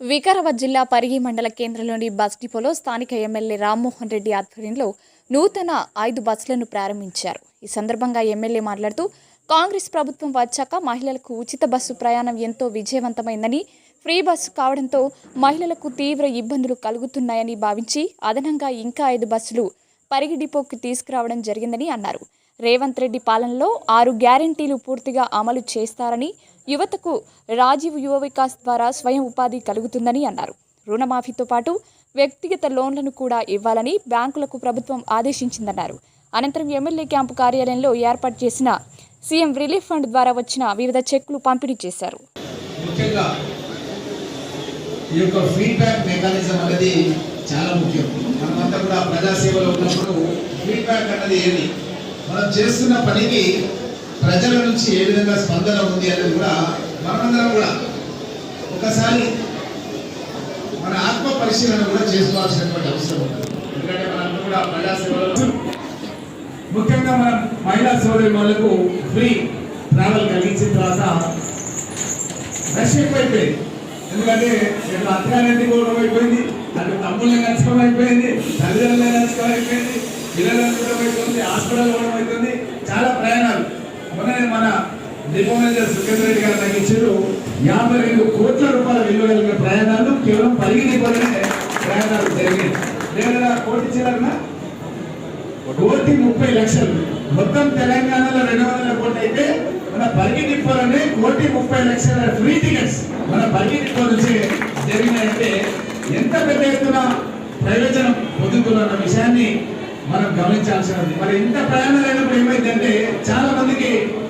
వికారాబాద్ జిల్లా పరిగి మండల కేంద్రంలోని బస్ డిపోలో స్థానిక ఎమ్మెల్యే రామ్మోహన్ రెడ్డి ఆధ్వర్యంలో నూతన ఐదు బస్సులను ప్రారంభించారు. ఈ సందర్భంగా ఎమ్మెల్యే మాట్లాడుతూ కాంగ్రెస్ ప్రభుత్వం వచ్చాక మహిళలకు ఉచిత బస్సు ప్రయాణం ఎంతో విజయవంతమైందని ఫ్రీ బస్సు కావడంతో మహిళలకు తీవ్ర ఇబ్బందులు కలుగుతున్నాయని భావించి అదనంగా ఇంకా ఐదు బస్సులు పరిగి డిపోకి తీసుకురావడం జరిగిందని అన్నారు. రేవంత్ రెడ్డి పాలనలో ఆరు గ్యారంటీలు పూర్తిగా అమలు చేస్తారని యువతకు రాజీవ్ యువ వికాస్ ద్వారా స్వయం ఉపాధి కలుగుతుందని అన్నారు. రుణమాఫీతో పాటు వ్యక్తిగత లోన్లను కూడా ఇవ్వాలని బ్యాంకులకు ప్రభుత్వం ఆదేశించిందన్నారు. అనంతరం ఎమ్మెల్యే క్యాంపు కార్యాలయంలో ఏర్పాటు చేసిన సీఎం రిలీఫ్ ఫండ్ ద్వారా వచ్చిన వివిధ చెక్కులు పంపిణీ చేశారు. ఈ యొక్క ఫీడ్బ్యాక్ మెకానిజం అనేది చాలా ముఖ్యం. మనమంతా కూడా ప్రజాసేవలో ఉన్నప్పుడు ఫీడ్బ్యాక్ అన్నది ఏది? మనం చేస్తున్న పనికి ప్రజల నుంచి ఏ విధంగా స్పందన ఉంది అనేది కూడా మనమందరం కూడా ఒకసారి మన ఆత్మ పరిశీలన కూడా చేసుకోవాల్సినటువంటి అవసరం ఉంది. ఎందుకంటే మనందరూ కూడా మహిళా ప్రజాసేవలో ముఖ్యంగా మన మహిళా సోదరి వాళ్ళకు ఫ్రీ ట్రావెల్ కలిగించిన తర్వాత రష్ ఎక్కువైపోయింది ఎందుకంటే ఇక్కడ అత్తగారింటి కూడా అయిపోయింది. అటు తమ్ముళ్ళని కలుసుకోవడం అయిపోయింది. తల్లిదండ్రులు కలుసుకోవడం అయిపోయింది. పిల్లలను కూడా అయిపోయింది. హాస్పిటల్ కూడా అవుతుంది మన డిపో మేనేజర్ సుఖేంద్ర రెడ్డి గారు తగ్గించారు యాభై రెండు కోట్ల రూపాయల విలువ కలిగిన ప్రయాణాలు కేవలం పరిగి ప్రయాణాలు జరిగాయి. లేదా కోటి ఇచ్చారన్నా కోటి ముప్పై లక్షలు. మొత్తం తెలంగాణలో రెండు వందల కోట్లు అయితే మన పరిగి కోటి ముప్పై లక్షల ఫ్రీ టికెట్స్ మన పరిగి నుంచి జరిగినాయంటే ఎంత పెద్ద ఎత్తున ప్రయోజనం పొందుతున్న విషయాన్ని మనం గమనించాల్సినది మరి ఇంత ప్రయాణాలైనప్పుడు